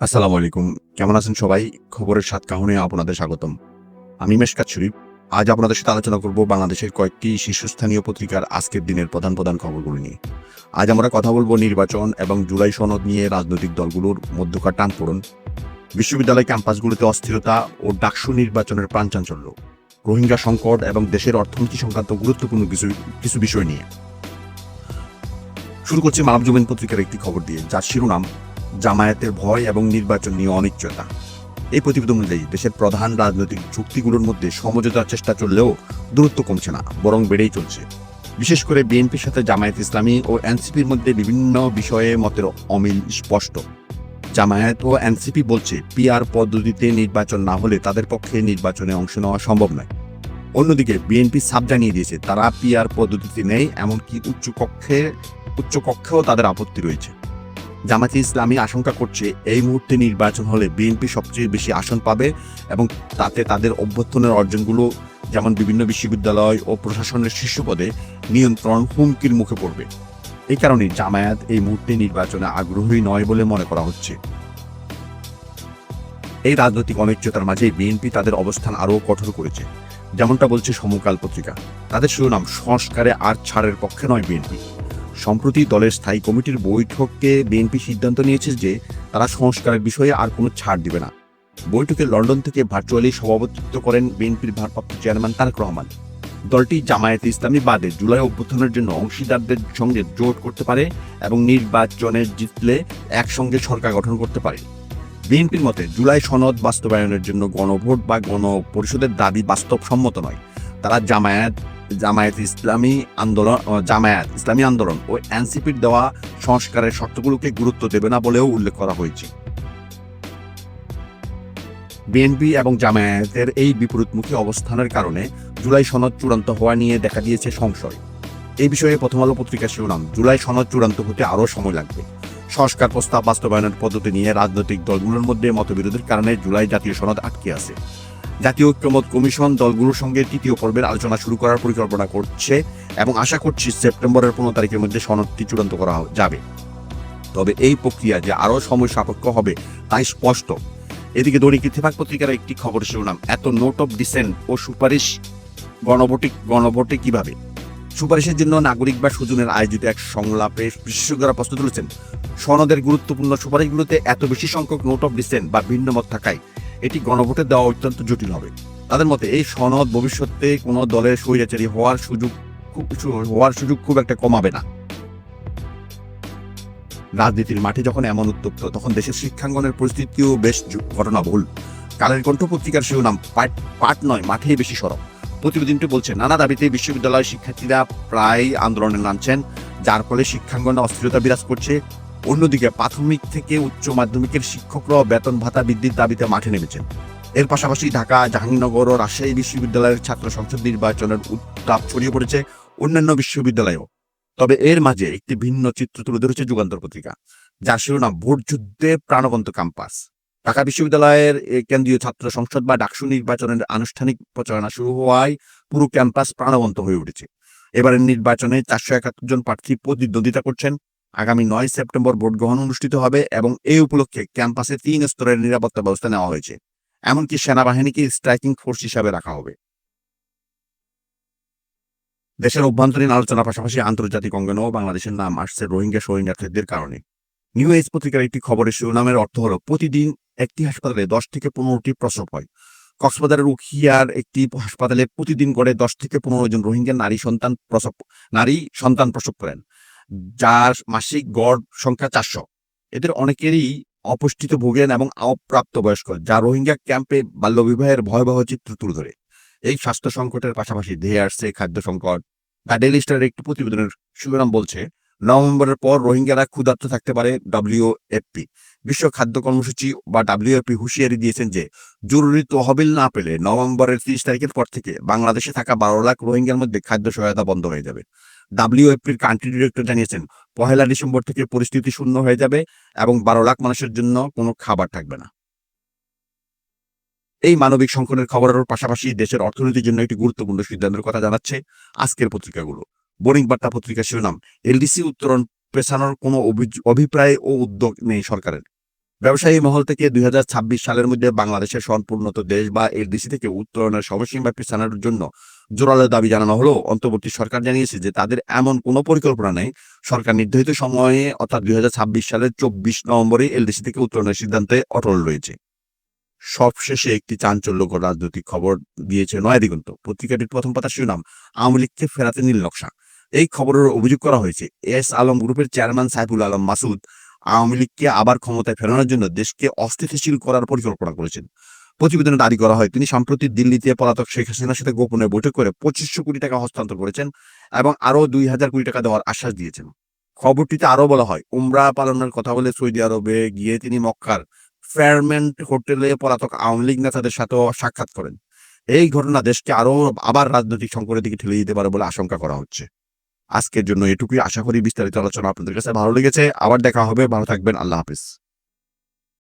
আসসালামু আলাইকুম। কেমন আছেন সবাই? খবরের সাত কাহনে আপনাদের স্বাগতম। আমি মেশকাত শরীফ। আজ আপনাদের সাথে আলোচনা করব বাংলাদেশের কয়েকটি শীর্ষস্থানীয় পত্রিকার আজকের দিনের প্রধান প্রধান খবরগুলো নিয়ে। আজ আমরা কথা বলব নির্বাচন এবং জুলাই সনদ নিয়ে রাজনৈতিক দলগুলোর মধ্যকার টান টানপোড়ন। বিশ্ববিদ্যালয় ক্যাম্পাসগুলোতে অস্থিরতা ও ডাকসু নির্বাচনের প্রাণচাঞ্চল্য রোহিঙ্গা সংকট এবং দেশের অর্থনীতি সংক্রান্ত গুরুত্বপূর্ণ কিছু কিছু বিষয় নিয়ে। শুরু করছি মানব জমিন পত্রিকার একটি খবর দিয়ে, যার শিরোনাম জামায়াতের ভয় এবং নির্বাচন নিয়ে অনিশ্চয়তা এই প্রতিবেদন অনুযায়ী, দেশের প্রধান রাজনৈতিক চুক্তিগুলোর মধ্যে সমঝোতার চেষ্টা চললেও দূরত্ব কমছে না, বরং বেড়েই চলছে। বিশেষ করে বিএনপির সাথে জামায়াত ইসলামী ও এনসিপির মধ্যে বিভিন্ন বিষয়ে মতের অমিল স্পষ্ট। জামায়াত ও এনসিপি বলছে, পিআর পদ্ধতিতে নির্বাচন না হলে তাদের পক্ষে নির্বাচনে অংশ নেওয়া সম্ভব নয়। অন্যদিকে, বিএনপি সাব জানিয়ে দিয়েছে, তারা পিআর পদ্ধতিতে নেই এমনকি উচ্চকক্ষে উচ্চকক্ষেও তাদের আপত্তি রয়েছে। জামাতে ইসলামী আশঙ্কা করছে এই মুহূর্তে নির্বাচন হলে বিএনপি সবচেয়ে বেশি আসন পাবে এবং তাতে তাদের অভ্যর্থনের অর্জনগুলো যেমন বিভিন্ন বিশ্ববিদ্যালয় ও প্রশাসনের শীর্ষ পদে নিয়ন্ত্রণ হুমকির মুখে পড়বে। এই কারণে জামায়াত এই মুহূর্তে নির্বাচনে আগ্রহী নয় বলে মনে করা হচ্ছে। এই রাজনৈতিক অনিশ্চয়তার মাঝে বিএনপি তাদের অবস্থান আরও কঠোর করেছে। যেমনটা বলছে সমকাল পত্রিকা। তাদের শিরোনাম সংস্কারে আর ছাড়ের পক্ষে নয় বিএনপি। সম্প্রতি দলের স্থায়ী কমিটির বৈঠকে বিএনপি সিদ্ধান্ত নিয়েছে যে তারা সংস্কারের বিষয়ে আর কোনো ছাড় দিবে না। বৈঠকে লন্ডন থেকে ভার্চুয়ালি সভাপতিত্ব করেন বিএনপির ভারপ্রাপ্ত চেয়ারম্যান তারেক রহমান। দলটি জামায়াতে ইসলামী বাদে জুলাই অভ্যুত্থানের জন্য অংশীদারদের সঙ্গে জোট করতে পারে এবং নির্বাচনে জিতলে একসঙ্গে সরকার গঠন করতে পারে। বিএনপির মতে জুলাই সনদ বাস্তবায়নের জন্য গণভোট বা গণপরিষদের দাবি বাস্তবসম্মত নয়। তারা জামায়াত জামায়াত ইসলামী আন্দোলন জামায়াত ইসলামী আন্দোলন ও এনসিপির দেওয়া সংস্কারের শর্তগুলোকে গুরুত্ব দেবে না বলেও উল্লেখ করা হয়েছে। বিএনপি এবং জামায়াতের এই বিপরীতমুখী অবস্থানের কারণে জুলাই সনদ চূড়ান্ত হওয়া নিয়ে দেখা দিয়েছে সংশয়। এই বিষয়ে প্রথম আলো পত্রিকার শিরোনাম, জুলাই সনদ চূড়ান্ত হতে আরও সময় লাগবে। সংস্কার প্রস্তাব বাস্তবায়নের পদ্ধতি নিয়ে রাজনৈতিক দলগুলোর মধ্যে মতবিরোধের কারণে জুলাই জাতীয় সনদ আটকে আছে। জাতীয় ঐক্যমত কমিশন দলগুলোর সঙ্গে তৃতীয় পর্বের আলোচনা শুরু করার পরিকল্পনা করছে এবং আশা করছি সেপ্টেম্বরের পনেরো তারিখের মধ্যে সনদটি চূড়ান্ত করা যাবে। তবে এই প্রক্রিয়া যে আরও সময় সাপেক্ষ হবে তাই স্পষ্ট। এদিকে দৈনিক ইত্তেফাক পত্রিকার একটি খবর শিরোনাম, এত নোট অফ ডিসেন্ট ও সুপারিশ গণভোটে গণভোটে কীভাবে? সুপারিশের জন্য নাগরিক বা সুজনের আয়োজিত এক সংলাপে বিশেষজ্ঞরা প্রশ্ন তুলেছেন, সনদের গুরুত্বপূর্ণ সুপারিশগুলোতে এত বেশি সংখ্যক নোট অফ ডিসেন্ট বা ভিন্ন মত থাকায় এটি গণভোটে দেওয়া অত্যন্ত জটিল হবে। তাদের মতে, এই সনদ ভবিষ্যতে কোনো দলের স্বৈরাচারী হওয়ার সুযোগ হওয়ার সুযোগ খুব একটা কমাবে না। রাজনীতির মাঠে যখন এমন উত্তপ্ত, তখন দেশের শিক্ষাঙ্গনের পরিস্থিতিও বেশ ঘটনাবহুল। কালের কণ্ঠ পত্রিকার শিরোনাম, পাট নয়, মাঠেই বেশি সরব। প্রতিবেদনটি বলছে, নানা দাবিতে বিশ্ববিদ্যালয়ের শিক্ষার্থীরা প্রায় আন্দোলনে নামছেন, যার ফলে শিক্ষাঙ্গনে অস্থিরতা বিরাজ করছে। অন্যদিকে প্রাথমিক থেকে উচ্চ মাধ্যমিকের শিক্ষকরাও বেতন ভাতা বৃদ্ধির দাবিতে মাঠে নেমেছেন। এর পাশাপাশি ঢাকা, জাহাঙ্গীরনগর ও রাজশাহী বিশ্ববিদ্যালয়ের ছাত্র সংসদ নির্বাচনের উত্তাপ ছড়িয়ে পড়েছে অন্যান্য বিশ্ববিদ্যালয়েও। তবে এর মাঝে একটি ভিন্ন চিত্র তুলে ধরেছে যুগান্তর পত্রিকা, যার শিরোনাম, ভোট যুদ্ধে প্রাণবন্ত ক্যাম্পাস। ঢাকা বিশ্ববিদ্যালয়ের কেন্দ্রীয় ছাত্র সংসদ বা ডাকসু নির্বাচনের আনুষ্ঠানিক প্রচারণা শুরু হওয়ায় পুরো ক্যাম্পাস প্রাণবন্ত হয়ে উঠেছে। এবারের নির্বাচনে চারশো একাত্তর জন প্রার্থী প্রতিদ্বন্দ্বিতা করছেন। আগামী নয় সেপ্টেম্বর ভোট গ্রহণ অনুষ্ঠিত হবে এবং এই উপলক্ষে ক্যাম্পাসে তিন স্তরের নিরাপত্তা ব্যবস্থা নেওয়া হয়েছে। এমনকি সেনাবাহিনীকে স্ট্রাইকিং ফোর্স হিসাবে রাখা হবে। দেশের অভ্যন্তরীণ আলোচনার পাশাপাশি আন্তর্জাতিক অঙ্গনেও বাংলাদেশের নাম আসছে রোহিঙ্গা শরণার্থীদের কারণে। নিউ এজ পত্রিকার একটি খবরের শিরোনামের অর্থ হল, প্রতিদিন একটি হাসপাতালে দশ থেকে পনেরোটি প্রসব হয়। কক্সবাজারের উখিয়ার একটি হাসপাতালে প্রতিদিন করে দশ থেকে পনেরো জন রোহিঙ্গা নারী সন্তান প্রসব নারী সন্তান প্রসব করেন। যার মাসিক গড় সংখ্যা চারশো। এদের অনেকেরই অপুষ্টিতে ভোগেন এবং অপ্রাপ্ত বয়স্ক যা রোহিঙ্গা ক্যাম্পে বাল্যবিবাহের ভয়াবহ চিত্র তুলে ধরে। এই স্বাস্থ্য সংকটের পাশাপাশি ধেয়ে আসছে খাদ্য সংকট, দ্য ডেলি স্টারের একটি প্রতিবেদনের শিরোনাম বলছে, নভেম্বরের পর রোহিঙ্গারা ক্ষুধার্ত থাকতে পারে ডব্লিউএফপি বিশ্ব খাদ্য কর্মসূচি বা ডাব্লিউএফপি হুঁশিয়ারি দিয়েছেন যে, জরুরি তহবিল না পেলে নভেম্বরের তিরিশ তারিখের পর থেকে বাংলাদেশে থাকা বারো লাখ রোহিঙ্গার মধ্যে খাদ্য সহায়তা বন্ধ হয়ে যাবে। ডাব্লিউএফপির কান্ট্রি ডিরেক্টর জানিয়েছেন, পহেলা ডিসেম্বর থেকে পরিস্থিতি শূন্য হয়ে যাবে এবং বারো লাখ মানুষের জন্য কোনো খাবার থাকবে না। এই মানবিক সংকটের খবরের পাশাপাশি দেশের অর্থনীতির জন্য একটি গুরুত্বপূর্ণ সিদ্ধান্তের কথা জানাচ্ছে আজকের পত্রিকাগুলো। বোরিং বার্তা পত্রিকার শিরোনাম, এলডিসি উত্তরণ পেছানোর কোনো অভিপ্রায় ও উদ্যোগ নেই সরকারের। ব্যবসায়ী মহল থেকে দুই হাজার ছাব্বিশ সালের মধ্যে বাংলাদেশের সম্পূর্ণত দেশ বা এলডিসি থেকে উত্তরণের সময়সীমা পিছানোর জন্য জোরালো দাবি জানানো হলেও অন্তর্বর্তী সরকার জানিয়েছে যে তাদের এমন কোনো পরিকল্পনা নেই। সরকার নির্ধারিত সময়ে অর্থাৎ দুই হাজার ছাব্বিশ সালের চব্বিশ নভেম্বরে এলডিসি থেকে উত্তরণের সিদ্ধান্তে অটল রয়েছে। সবশেষে একটি চাঞ্চল্যকর রাজনৈতিক খবর দিয়েছে নয়াদিগন্ত পত্রিকাটির প্রথম পাতা শিরোনাম, আওয়ামী লীগকে ফেরাতে নীল নকশা। এই খবরের অভিযোগ করা হয়েছে, এস আলম গ্রুপের চেয়ারম্যান সাইফুল আলম মাসুদ আওয়ামী লীগকে আবার ক্ষমতায় ফেরানোর জন্য দেশকে অস্থিতিশীল করার পরিকল্পনা করেছেন। প্রতিবেদনে দাবি করা হয়, তিনি সম্প্রতি দিল্লিতে পলাতক শেখ হাসিনার সাথে গোপনে বৈঠক করে পঁচিশশো কোটি টাকা হস্তান্তর করেছেন এবং আরও দুই হাজার কোটি টাকা দেওয়ার আশ্বাস দিয়েছেন। খবরটিতে আরও বলা হয়, উমরা পালনের কথা বলে সৌদি আরবে গিয়ে তিনি মক্কার ফেয়ারমেন্ট হোটেলে পলাতক আওয়ামী লীগ নেতাদের সাথেও সাক্ষাৎ করেন। এই ঘটনা দেশকে আরও আবার রাজনৈতিক সংকটের দিকে ঠেলে দিতে পারে বলে আশঙ্কা করা হচ্ছে। আজকের জন্য এটুকুই। আশা করি বিস্তারিত আলোচনা আপনাদের কাছে ভালো লেগেছে। আবার দেখা হবে। ভালো থাকবেন। আল্লাহ হাফিজ।